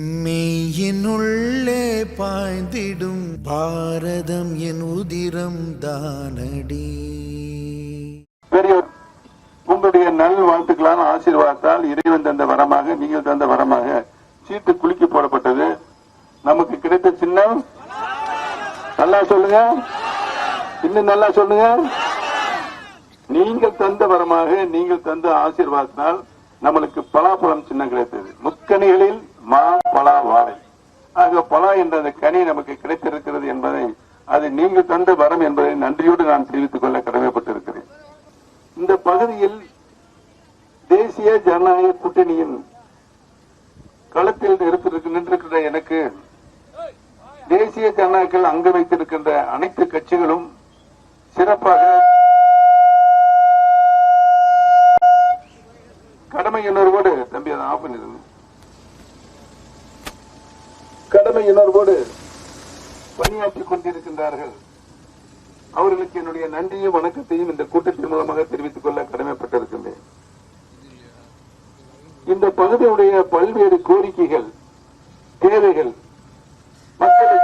மெய்யினுள்ளே பாய்ந்திடும் பாரதம் என் உதிரம் தானடி. பெரியோர் உங்களுடைய நல் வாழ்த்துக்களான ஆசீர்வாதத்தால் இறைவன் தந்த வரமாக நீங்கள் தந்த வரமாக சீட்டு குலுக்கி போடப்பட்டது. நமக்கு கிடைத்த சின்னம். நல்லா சொல்லுங்க. இன்னும் நல்லா சொல்லுங்க. நீங்கள் தந்த வரமாக நீங்கள் தந்த ஆசீர்வாதத்தினால் நம்மளுக்கு பலாப்பழம் சின்னம் கிடைத்தது. முக்கணிகளில் மா பலா வாழை. ஆக பலா என்ற அந்த கனி நமக்கு கிடைத்திருக்கிறது என்பதை அது நீங்கள் தந்த வரம் என்பதை நன்றியோடு நான் தெரிவித்துக் கொள்ள கடமைப்பட்டிருக்கிறேன். இந்த பகுதியில் தேசிய ஜனநாயக கூட்டணியின் களத்தில் நின்றிருக்கிற எனக்கு தேசிய ஜனநாயகத்தில் அங்கு வைத்திருக்கின்ற அனைத்து கட்சிகளும் சிறப்பாக கடமையுணர்வோடு தம்பி அதை ஆஃப் கடமையுணர்வோடு பணியாற்றிக் கொண்டிருக்கின்றார்கள். அவர்களுக்கு என்னுடைய நன்றியும் வணக்கத்தையும் இந்த கூட்டத்தின் மூலமாக தெரிவித்துக் கொள்ள கடமைப்பட்டிருக்கின்றேன். இந்த பகுதியுடைய பல்வேறு கோரிக்கைகள் தேவைகள் மக்கள்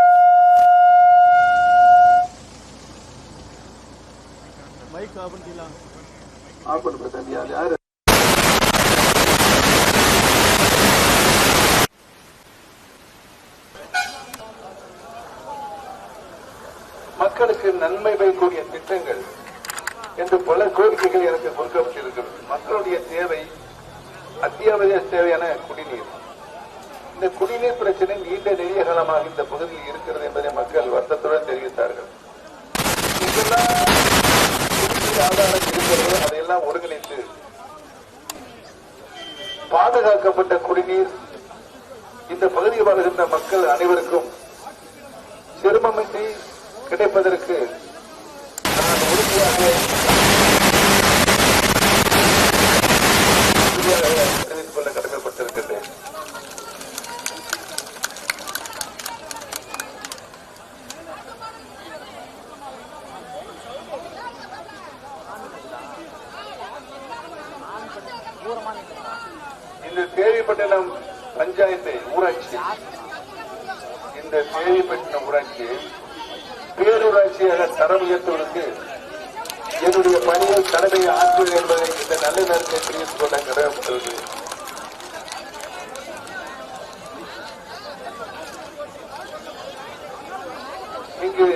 ஆஃப் பண்ணுங்க தம்பி. அது யாரு? மக்களுக்கு நன்மை பயக்கூடிய திட்டங்கள் என்று பல கோரிக்கைகள் எனக்கு கொடுக்கப்பட்டிருக்கிறது. மக்களுடைய தேவை அத்தியாவசிய தேவையான குடிநீர். இந்த குடிநீர் பிரச்சனை நீண்ட நெடிய காலமாக இந்த பகுதியில் இருக்கிறது என்பதை மக்கள் வருத்தத்துடன் தெரிவித்தார்கள். ஆதாரம் அதையெல்லாம் ஒருங்கிணைத்து பாதுகாக்கப்பட்ட குடிநீர் இந்த பகுதியில் வாழ்கின்ற மக்கள் அனைவருக்கும் சிரமமின்றி கிடைப்பதற்கு நான் உறுதியாக தெரிவித்துக் கொள்ள கடமைப்பட்டிருக்கின்றேன் இந்த தேவிப்பட்டினம் பஞ்சாயத்தை ஊராட்சி. இந்த தேவிப்பட்டினம் ஊராட்சி பேரூராட்சியாக தரம் உயர்த்துவதற்கு என்னுடைய பணியை கடமையை ஆற்றுவது என்பதை இந்த நல்ல நேரத்தை தெரிவித்துக் கொள்ள கடமைப்பட்டுள்ளது இங்கு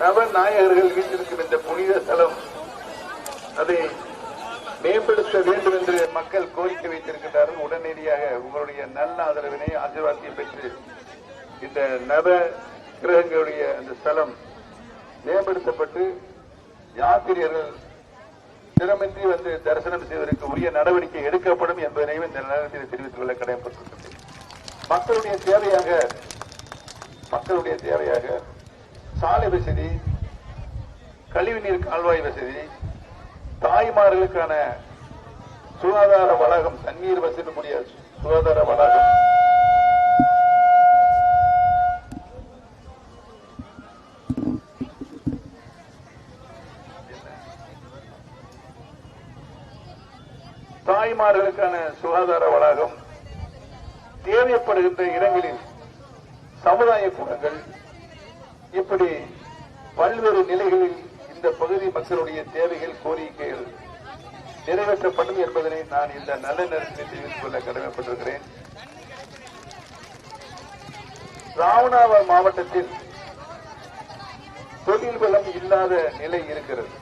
நவநாயகர்கள் வீட்டிற்கும் இந்த புனித தலம் அதை மேம்படுத்த வேண்டும் என்று மக்கள் கோரிக்கை வைத்திருக்கிறார்கள் உடனடியாக உங்களுடைய நல்ல ஆதரவினை ஆசீர்வாதத்தை பெற்று இந்த நவ கிரகங்களுடைய அந்த ஸ்தலம் மேம்படுத்தப்பட்டு யாத்திரியர்கள் சிரமின்றி வந்து தரிசனம் செய்வதற்கு உரிய நடவடிக்கை எடுக்கப்படும் என்பதனையும் இந்த நேரத்தில் தெரிவித்துக் கொள்ள கடமைப்பட்டிருக்கிறேன் மக்களுடைய தேவையாக மக்களுடைய தேவையாக சாலை வசதி கழிவுநீர் கால்வாய் வசதி தாய்மார்களுக்கான சுகாதார வளாகம் தண்ணீர் வசதிக்கூடிய சுகாதார வளாகம் தாய்மார்களுக்கான சுகாதார வளாகம் தேவைப்படுகின்ற இடங்களில் சமுதாய கூடங்கள் இப்படி பல்வேறு நிலைகளில் இந்த பகுதி மக்களுடைய தேவைகள் கோரிக்கைகள் நிறைவேற்றப்படும் என்பதனை நான் இந்த நல்ல நேரத்தில் தெரிவித்துக் கொள்ள கடமைப்பட்டிருக்கிறேன். ராவணாவ மாவட்டத்தில் தொழில் வளம் இல்லாத நிலை இருக்கிறது.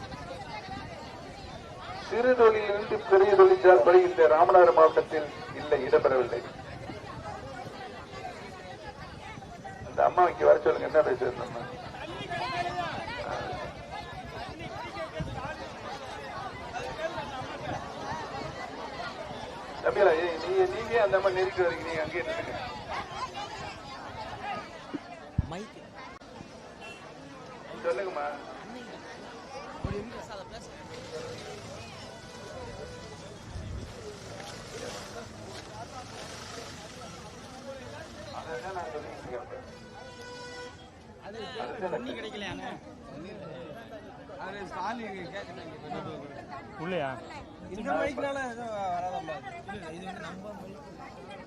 சிறு தொழிலிருந்து பெரிய தொழிற்சாலை இந்த ராமநாதபுரம் மாவட்டத்தில் இல்லை இடம்பெறவில்லை. அந்த அம்மா இங்க வர சொல்லுங்க என்ன பேசுறது தம்பியா நீங்க நீங்க அந்த அம்மா நெருக்கி வரீங்க நீங்க அங்கேயே நில்லுங்க. சொல்லுங்கம்மா. அதான் நான் சொல்லிட்டு இருக்கேன்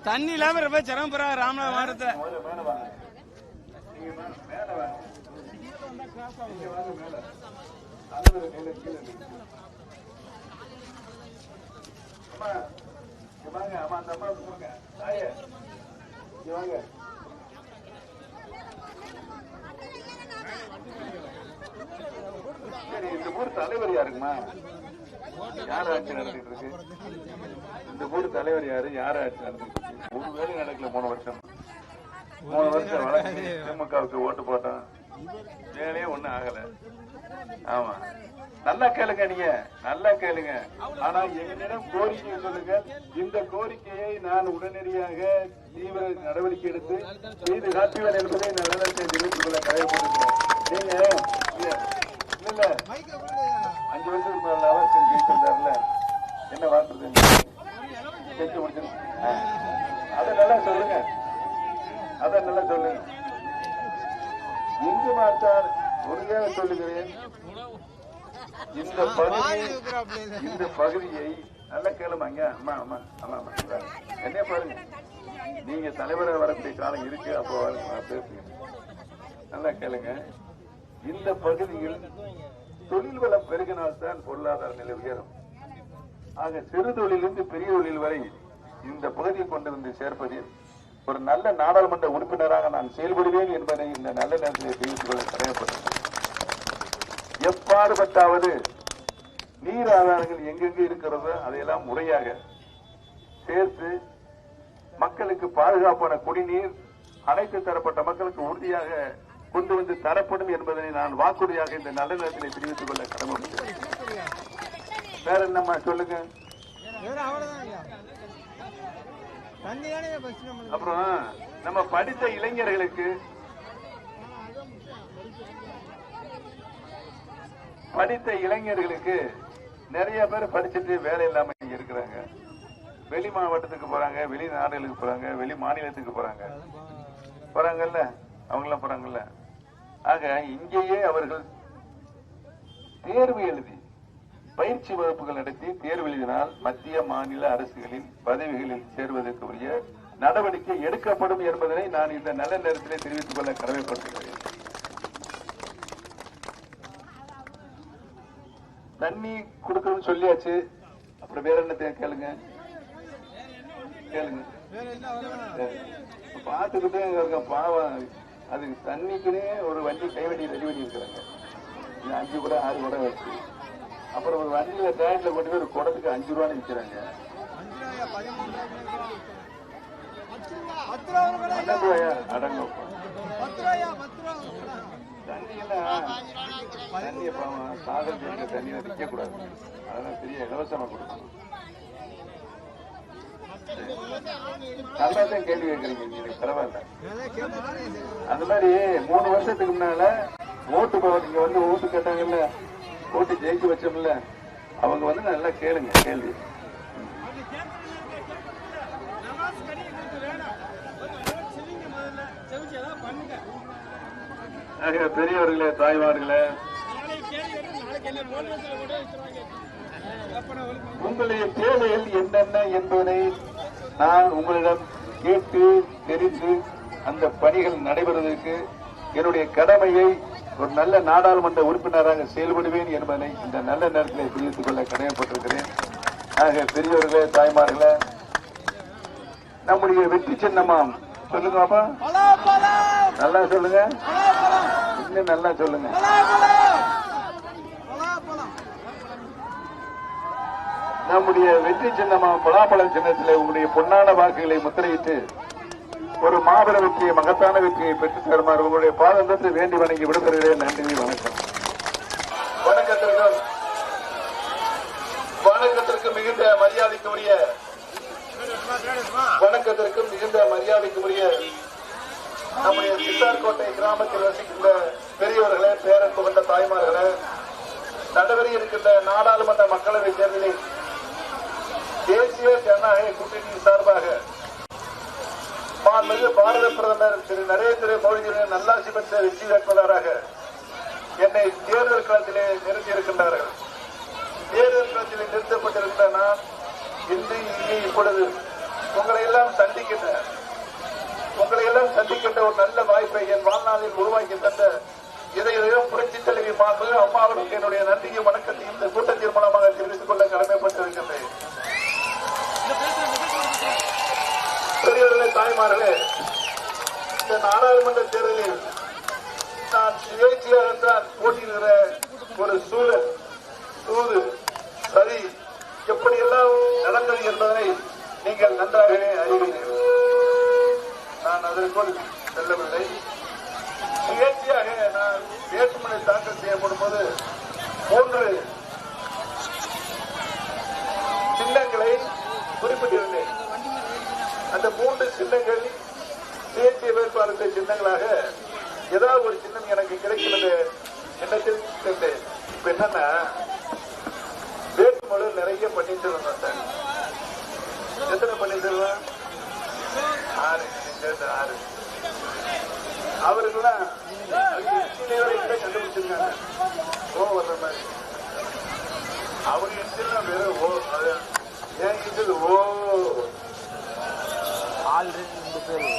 தண்ணி இல்லாம ரொம்ப சிரமப்படுறாங்க ராமநாத மாவட்டத்துல. அம்மா அம்மா அந்த அம்மா கொடுங்க தாயே இங்க வாங்க. சரி இந்த ஊர் தலைவர் யாருக்குமா யார் ஆட்சி நடந்துட்டு இருக்கு? இந்த ஊர் தலைவர் யாரு? யார் ஆட்சி நடந்துட்டு இருக்கு? ஒரு வேலை நடக்கல மூணு வருஷம். மூணு வருஷம் திமுகவுக்கு ஓட்டு போட்டோம். வேலையே ஒன்றும் ஆகலை. ஆமா. நல்லா கேளுங்க நீங்க. நல்லா கேளுங்க. ஆனா என்னிடம் கோரிக்கையை சொல்லுங்க. இந்த கோரிக்கையை நான் உடனடியாக தீவிர நடவடிக்கை எடுத்து செய்து காட்டுவேன் என்பதை நல்லத்தை தெரிவித்துக் கொள்ள கடமைப்பட்டிருக்கிறேன் நீங்க இல்ல அஞ்சு வருஷத்துக்கு மேல அவர் செஞ்சிருந்தாருல என்ன வாக்குறது? செஞ்சு முடிச்சு அதை நல்லா சொல்லுங்க. அதை நல்லா சொல்லுங்க. இந்து மாற்றார் ஒருங்கே சொல்லுகிறேன். இந்த பகுதி இந்த பகுதியை நல்ல கேளுமாங்க. அம்மா அம்மா அம்மா அம்மா. என்ன பாருங்க. நீங்க தலைவராக வரக்கூடிய காலம் இருக்கு அப்போ பேசுகிறேன் பேசுங்க. நல்லா கேளுங்க. இந்த பகுதியில் தொழில் வளம் பெருகினால்தான் பொருளாதார நிலை உயரும். ஆக சிறு தொழிலிருந்து பெரிய தொழில் வரை இந்த பகுதியை கொண்டு வந்து சேர்ப்பதில் ஒரு நல்ல நாடாளுமன்ற உறுப்பினராக நான் செயல்படுவேன் என்பதை இந்த நல்ல நேரத்தில் தெரிவித்துக் கொள்ள கடமைப்பட்டது எப்பாடுபட்டாவது நீர் ஆதாரங்கள் எங்கெங்கு இருக்கிறதோ அதையெல்லாம் முறையாக சேர்த்து மக்களுக்கு பாதுகாப்பான குடிநீர் அனைத்து தரப்பட்ட மக்களுக்கு உறுதியாக கொண்டு வந்து தரப்படும் என்பதனை நான் வாக்குறுதியாக இந்த நல்ல நேரத்தில் தெரிவித்துக் கொள்ள கடமைப்பட்டேன் வேற என்னம்மா சொல்லுங்க? அப்புறம் நம்ம படித்த இளைஞர்களுக்கு படித்த இளைஞர்களுக்கு நிறைய பேர் படிச்சுட்டு வேலை இல்லாம இருக்கிறாங்க. வெளி மாவட்டத்துக்கு போறாங்க வெளி நாடுகளுக்கு போறாங்க வெளி மாநிலத்துக்கு போறாங்க. போறாங்கல்ல? அவங்களாம் போறாங்கல்ல? ஆக இங்கேயே அவர்கள் தேர்வு எழுதி பயிற்சி வகுப்புகள் நடத்தி தேர்வு எழுதினால் மத்திய மாநில அரசுகளின் பதவிகளில் சேர்வதற்குரிய நடவடிக்கை எடுக்கப்படும் என்பதனை நான் இந்த நல்ல நேரத்திலே தெரிவித்துக் கொள்ள கடமைப்பட்டுகிறேன் தண்ணி கொடுக்கணும்னு சொல்லியாச்சு. அப்புறம் வேற என்ன கேளுங்க. கேளுங்க. பார்த்துக்கிட்டே இருக்க பாவம். அதுக்கு தண்ணிக்குனே ஒரு வண்டி கைவண்டி ரெடி பண்ணி இருக்கிறாங்க அஞ்சு கூட ஆறு கூட வச்சு. அப்புறம் ஒரு வண்டியில டேங்க்ல கொண்டு போய் ஒரு குடத்துக்கு அஞ்சு ரூபான்னு விற்கிறாங்க. அடங்கும் தண்ணி எல்லாம் தண்ணியை பாவம் சாதம் தண்ணியை விற்க கூடாது அதெல்லாம் பெரிய இலவசமா கொடுக்கணும். நல்லா தான் கேள்வி கேட்கறீங்க நீங்க பரவாயில்ல. அந்த மாதிரி மூணு வருஷத்துக்கு முன்னால ஓட்டு போ- இங்க வந்து ஓட்டு கேட்டாங்கல்ல ஓட்டு ஜெயிச்சு வச்சோம்ல. அவங்க வந்து நல்லா கேளுங்க கேள்வி. பெரியவர்களே தாய்மார்களே. உங்களுடைய தேவைகள் என்னென்ன என்பதை நான் உங்களிடம் கேட்டு தெரிந்து அந்த பணிகள் நடைபெறுவதற்கு என்னுடைய கடமையை ஒரு நல்ல நாடாளுமன்ற உறுப்பினராக செயல்படுவேன் என்பதை இந்த நல்ல நேரத்தில் தெரிவித்துக் கொள்ள கடமைப்பட்டிருக்கிறேன். ஆக பெரியவர்களே தாய்மார்களே நம்முடைய வெற்றி சின்னமாம் சொல்லுங்க பாப்பா பலாப்பழம் நல்லா சொல்லுங்க. பலாப்பழம் நல்லா சொல்லுங்க. நம்முடைய வெற்றி சின்னமா பலாப்பழம் சின்னத்தில் உங்களுடைய பொன்னான வாக்குகளை முத்திரையிட்டு ஒரு மாபெரும் வெற்றியை மகத்தான வெற்றியை பெற்றுத் தருமாறு உங்களுடைய பாதந்தத்தை வேண்டி வணங்கி விடுபடுகிறேன் நன்றி வணக்கம். வணக்கத்திற்கும் வணக்கத்திற்கு மிகுந்த மரியாதைக்குரிய வணக்கத்திற்கும் மிகுந்த மரியாதைக்குரிய நம்முடைய சித்தார்கோட்டை கிராமத்தில் வசிக்கின்ற பெரியவர்களே பேரன் புகழ்ந்த தாய்மார்களே நடைபெற இருக்கின்ற நாடாளுமன்ற மக்களவை தேர்தலில் தேசிய ஜனநாயக கூட்டணி சார்பாக மாண்புமிகு பாரத பிரதமர் திரு நரேந்திர மோடிஜியின் நல்லாசி பெற்ற வெற்றி வேட்பாளராக என்னை தேர்தல் களத்திலே நிறுத்தியிருக்கின்றார்கள். தேர்தல் களத்திலே நிறுத்தப்பட்டிருக்கின்ற நான் இன்று இங்கே இப்பொழுது உங்களை எல்லாம் சந்திக்கின்ற உங்களை எல்லாம் சந்திக்கின்ற ஒரு நல்ல வாய்ப்பை என் வாழ்நாளில் உருவாக்கி தந்த இதையிடம் புரட்சி தலைவி மாண்பு அம்மாவுக்கு என்னுடைய நன்றியும் வணக்கத்தையும் இந்த கூட்டத்தின் மூலமாக தெரிவித்துக் கொள்ள கடமைப்பட்டிருக்கின்றேன். பெரியவர்களே தாய்மார்களே இந்த நாடாளுமன்ற தேர்தலில் நான் சுயேட்சையாகத்தான் போட்டியிடுகிற ஒரு சூழல் சூது சரி எப்படியெல்லாம் நடந்தது என்பதனை நீங்கள் நன்றாகவே அறிவீர்கள். நான் அதற்குள் செல்லவில்லை. சுயேட்சையாக நான் வேட்புமனை தாக்கல் செய்யப்படும் போது மூன்று சின்னங்களை குறிப்பிட்டிருந்தேன். அந்த மூன்று சின்னங்கள் சுயேட்சை வேட்பாளர்கள் சின்னங்களாக ஏதாவது ஒரு சின்னம் எனக்கு கிடைக்கும் எண்ணத்தில் சென்றேன் இப்ப என்னன்னா வேட்புமனு நிறைய பண்ணிட்டு இருந்தேன் எத்தனை பன்னீர்செல்வம் ஆறு. சேர்ந்த ஆறு. அவருக்கெல்லாம் கண்டுபிடிச்சிருக்காங்க. ஓ வர்ற மாதிரி. அவர் இன்ஜினியர் வெறும் ஓ ஏன் இன்ஜின் ஓ. ஆல்ரெடி பேர்.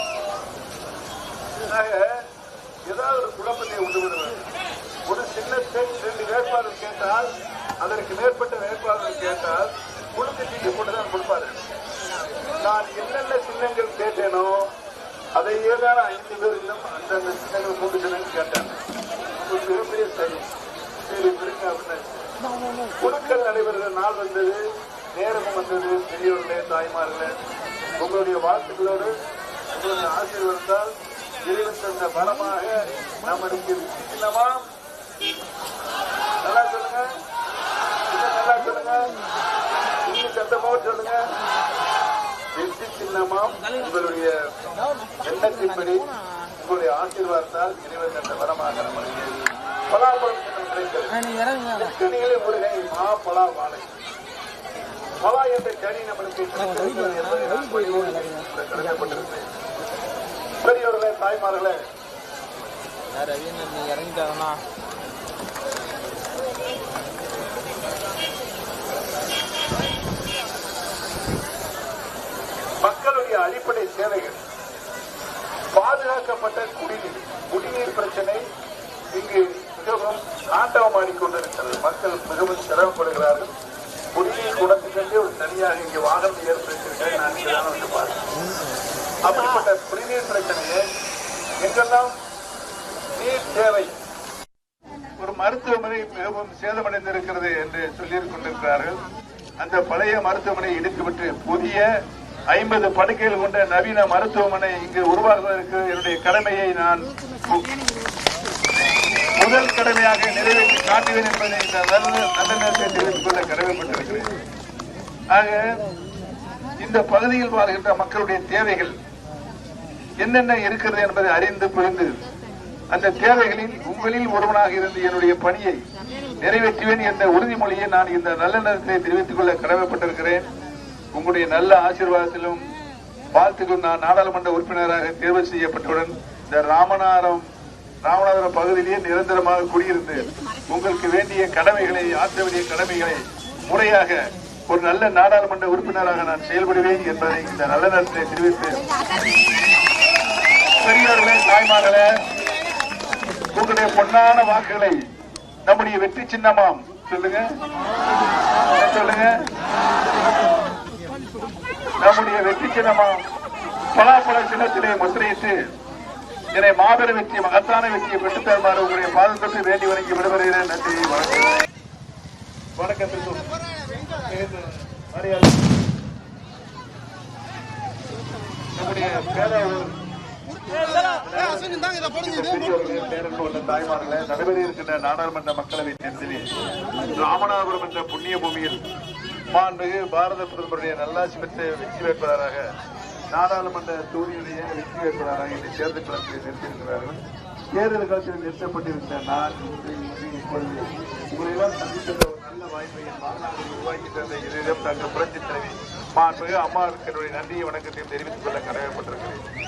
ஏதாவது ஒரு குழப்பத்தை உண்டு விடுவது ஒரு சின்னத்தை ரெண்டு வேட்பாளர் கேட்டால் அதற்கு மேற்பட்ட வேட்பாளர் கேட்டால் குழுக்கு சீட்டு போட்டுதான் கொடுப்பாரு. நான் என்னென்ன சின்னங்கள் கேட்டேனோ அதை தான் ஐந்து பேர் இன்னும் அந்தந்த சின்னங்கள் மூன்று சின்னங்கள் கேட்டாங்க. ஒரு மிகப்பெரிய சரி. சரி பிடிக்க அப்படின்னு. குழுக்கள் நடைபெறுகிற நாள் வந்தது. நேரமும் வந்தது. பெரியவர்களே தாய்மார்களே உங்களுடைய வாழ்த்துக்களோடு உங்களுடைய ஆசீர்வாதத்தால் இறைவன் தந்த பலமாக நம்மளுக்கு சின்னமா நல்லா சொல்லுங்க. இன்னும் நல்லா சொல்லுங்க. இன்னும் சத்தமாக சொல்லுங்க. சின்னமாம் உங்களுடைய எண்ணத்தின்படி உங்களுடைய ஆசீர்வாதத்தால் இறைவன் தந்த வரமாக நம்மளுக்கு பலாபலம் கிடைக்கிறது முருகை மா பலா வாழை. பலா என்ற கனி நம்மளுக்கு கடமைப்பட்டிருக்கிறேன் பெரியவர்களே தாய்மார்களே. வேற ரவீந்திரன் நீ இறங்கிட்டாங்கன்னா மக்களுடைய அடிப்படை சேவைகள். பாதுகாக்கப்பட்ட குடிநீர் குடிநீர் பிரச்சனை இங்கு மிகவும் ஆட்டவமாடிக் கொண்டிருக்கிறது. மக்கள் மிகவும் சிரமப்படுகிறார்கள். குடிநீர் குடத்துக்கென்றே ஒரு தனியாக இங்கு வாகனம் ஏற்படுத்தியிருக்கிறேன் நான் இங்கதான் வந்து பார்த்தேன். அப்படிப்பட்ட குடிநீர் பிரச்சனையை எங்கெல்லாம் நீர் தேவை ஒரு மருத்துவமனை மிகவும் சேதமடைந்திருக்கிறது என்று சொல்லிக் கொண்டிருக்கிறார்கள். அந்த பழைய மருத்துவமனை இடித்துவிட்டு புதிய ஐம்பது படுக்கைகள் கொண்ட நவீன மருத்துவமனை இங்கு உருவாகுவதற்கு என்னுடைய கடமையை நான் முதல் கடமையாக நிறைவேற்றி காட்டுவேன் என்பதை இந்த நல்ல நல்ல நேரத்தை தெரிவித்துக் கொள்ள கடமைப்பட்டிருக்கிறேன். ஆக இந்த பகுதியில் வாழ்கின்ற மக்களுடைய தேவைகள் என்னென்ன இருக்கிறது என்பதை அறிந்து புரிந்து அந்த தேவைகளில் உங்களில் ஒருவனாக இருந்து என்னுடைய பணியை நிறைவேற்றுவேன் என்ற உறுதிமொழியை நான் இந்த நல்ல நேரத்தை தெரிவித்துக் கொள்ள கடமைப்பட்டிருக்கிறேன். உங்களுடைய நல்ல ஆசீர்வாதத்திலும் வாழ்த்துக்கள் நான் நாடாளுமன்ற உறுப்பினராக தேர்வு செய்யப்பட்டவுடன் இந்த ராமநாதம் ராமநாதபுரம் பகுதியிலேயே நிரந்தரமாக குடியிருந்து உங்களுக்கு வேண்டிய கடமைகளை ஆற்ற வேண்டிய கடமைகளை முறையாக ஒரு நல்ல நாடாளுமன்ற உறுப்பினராக நான் செயல்படுவேன் என்பதை இந்த நல்ல நேரத்தை தெரிவித்து பெரியவர்களே தாய்மார்களே உங்களுடைய பொன்னான வாக்குகளை நம்முடைய வெற்றி சின்னமாம். சொல்லுங்க. சொல்லுங்க. நம்முடைய வெற்றி சின்னமாம் பலாப்பழ சின்னத்திலே முத்திரையிட்டு இதனை மாபெரும் வெற்றி மகத்தான வெற்றியை பெற்றுத்தருமாறு உங்களுடைய பாதத்திற்கு வேண்டி வணங்கி விடுபடுகிறேன் நன்றி வணக்கம். வணக்கத்திற்கும் நம்முடைய பேராளர் தாய்மார்களே, நடைபெற இருக்கின்ற நாடாளுமன்ற மக்களவை தேர்தலில் ராமநாதபுரம் என்ற புண்ணிய பூமியில் மாண்புமிகு பாரத பிரதமருடைய நல்லாட்சி பெற்ற வெற்றி வேட்பாளராக நாடாளுமன்ற தொகுதியுடைய வெற்றி வேட்பாளராக இந்த தேர்தல் களத்தில் நிறுத்தியிருக்கிறார்கள் தேர்தல் களத்தில் நிறுத்தப்பட்டிருந்த நான் இன்று இன்று இப்பொழுது உங்களையெல்லாம் சந்திக்கின்ற ஒரு நல்ல வாய்ப்பை மாநாடு உருவாக்கி தந்த இதிடம் தங்கள் புரட்சித் தலைவி மாண்புமிகு அம்மாவுக்கு என்னுடைய நன்றியை வணக்கத்தையும் தெரிவித்துக் கொள்ள கடமைப்பட்டிருக்கிறேன்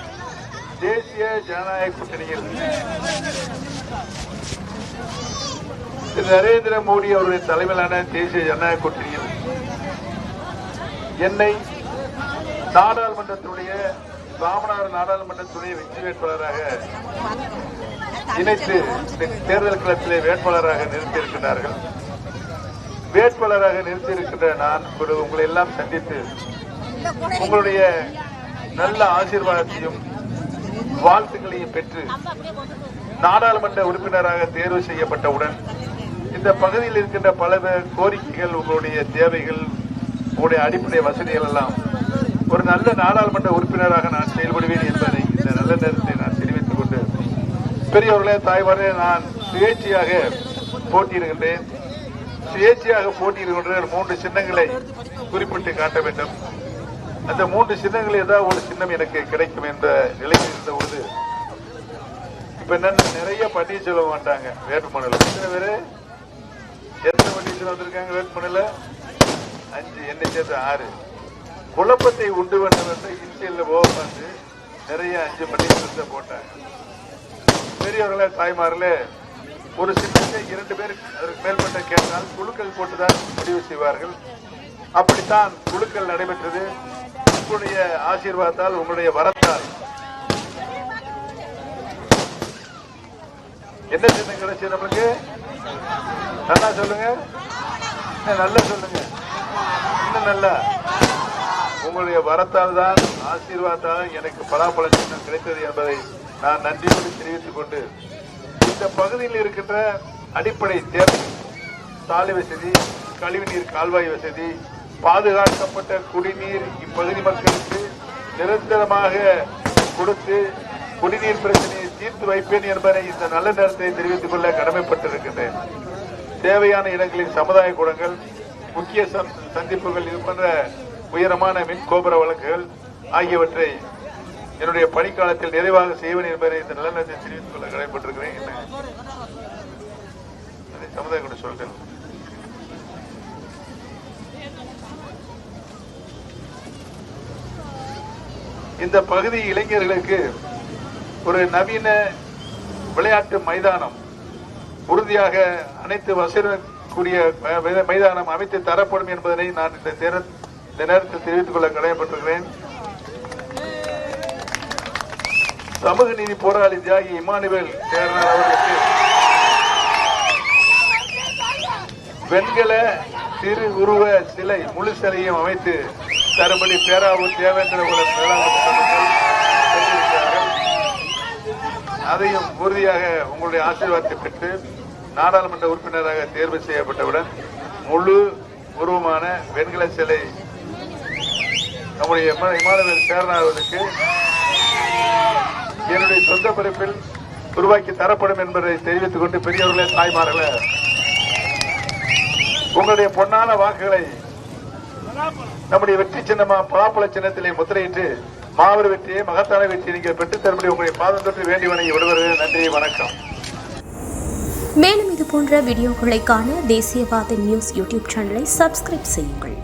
தேசிய ஜனநாயக கூட்டணியில் திரு நரேந்திர மோடி அவருடைய தலைமையிலான தேசிய ஜனநாயக கூட்டணியில் என்னை நாடாளுமன்றத்துடைய ராமநாதர் நாடாளுமன்றத்துடைய வெற்றி வேட்பாளராக இணைத்து தேர்தல் களத்திலே வேட்பாளராக நிறுத்தியிருக்கிறார்கள் வேட்பாளராக நிறுத்தியிருக்கின்ற நான் உங்களை எல்லாம் சந்தித்து உங்களுடைய நல்ல ஆசீர்வாதத்தையும் வாழ்த்துக்களையும் பெற்று நாடாளுமன்ற உறுப்பினராக தேர்வு செய்யப்பட்டவுடன் இந்த பகுதியில் இருக்கின்ற பல கோரிக்கைகள் உங்களுடைய தேவைகள் உங்களுடைய அடிப்படை வசதிகள் எல்லாம் ஒரு நல்ல நாடாளுமன்ற உறுப்பினராக நான் செயல்படுவேன் என்பதை இந்த நல்ல நேரத்தை நான் தெரிவித்துக் கொண்டு பெரியவர்களே தாய்வாரே நான் சுயேட்சையாக போட்டியிடுகின்றேன். சுயேட்சையாக போட்டியிடுகின்ற மூன்று சின்னங்களை குறிப்பிட்டு காட்ட வேண்டும். அந்த மூன்று சின்னங்கள் ஏதாவது ஒரு சின்னம் எனக்கு கிடைக்கும் என்ற நிலையில் இருந்த பொழுது இப்ப என்ன நிறைய பன்னீர்செல்வம் மாட்டாங்க வேட்புமனையில் எத்தனை பேரு? எத்தனை பன்னீர்செல்வம் வந்திருக்காங்க வேட்புமனையில் அஞ்சு என்னை சேர்த்து ஆறு. குழப்பத்தை உண்டு வேண்டும் என்ற போக வந்து நிறைய அஞ்சு பன்னீர்செல்வத்தை போட்டாங்க. பெரியவர்களே தாய்மார்களே ஒரு சின்னத்தை இரண்டு பேர் அதற்கு மேற்பட்ட கேட்டால் குழுக்கள் போட்டுதான் முடிவு செய்வார்கள். அப்படித்தான் குழுக்கள் நடைபெற்றது. உங்களுடைய ஆசீர்வாதத்தால் உங்களுடைய வரத்தால். என்ன சின்னம் கிடைச்சு நம்மளுக்கு? நல்லா சொல்லுங்க. நல்லா சொல்லுங்க? இன்னும் நல்லா. உங்களுடைய வரத்தால் தான் ஆசீர்வாதத்தால் எனக்கு பலாப்பழ சின்னம் கிடைத்தது என்பதை நான் நன்றியோடு தெரிவித்துக் கொண்டு இந்த பகுதியில் இருக்கின்ற அடிப்படை தேவை சாலை வசதி கழிவுநீர் கால்வாய் வசதி பாதுகாக்கப்பட்ட குடிநீர் இப்பகுதி மக்களுக்கு நிரந்தரமாக கொடுத்து குடிநீர் பிரச்சனையை தீர்த்து வைப்பேன் என்பதை இந்த நல்ல நேரத்தை தெரிவித்துக் கொள்ள கடமைப்பட்டிருக்கின்றேன். தேவையான இடங்களில் சமுதாய கூடங்கள் முக்கிய சந்- சந்திப்புகள் இது போன்ற உயரமான மின் கோபுர வழக்குகள் ஆகியவற்றை என்னுடைய பணிக்காலத்தில் நிறைவாக செய்வேன் என்பதை இந்த நல்ல நேரத்தை தெரிவித்துக் கொள்ள கடமைப்பட்டிருக்கிறேன். என்ன? அதை சமுதாய கூட சொல்கிறேன் இந்த பகுதி இளைஞர்களுக்கு ஒரு நவீன விளையாட்டு மைதானம் உறுதியாக அனைத்து வசதிக்கூடிய மைதானம் அமைத்து தரப்படும் என்பதனை நான் இந்த இந்த நேரத்தில் தெரிவித்துக் கொள்ள கடமைப்பட்டிருக்கிறேன் சமூக நீதி போராளி தியாகி இமானுவேல் சேர்னார் அவர்களுக்கு வெண்கல சிறு உருவ சிலை முழு சிலையும் அமைத்து தருமபடி பேராவூர் தேவேந்திர அதையும் உறுதியாக உங்களுடைய ஆசீர்வாதத்தை பெற்று நாடாளுமன்ற உறுப்பினராக தேர்வு செய்யப்பட்டவுடன் முழு உருவமான வெண்கல சிலை நம்முடைய இமா- இமானுவேல் என்னுடைய சொந்த பிறப்பில் உருவாக்கி தரப்படும் என்பதை தெரிவித்துக் கொண்டு பெரியவர்களே தாய்மார்களே உங்களுடைய பொன்னான வாக்குகளை நம்முடைய வெற்றி சின்னமா பலாப்பழ சின்னத்திலே முத்திரையிட்டு மாபெரும் வெற்றியை மகத்தான வெற்றியை நீங்கள் பெற்று தரும்படி உங்களுடைய பாதம் தொற்று வேண்டி வணங்கி விடுவது நன்றி வணக்கம். மேலும் இது போன்ற வீடியோக்களை காண தேசியவாத நியூஸ் யூடியூப் சேனலை சப்ஸ்கிரைப் செய்யுங்கள்.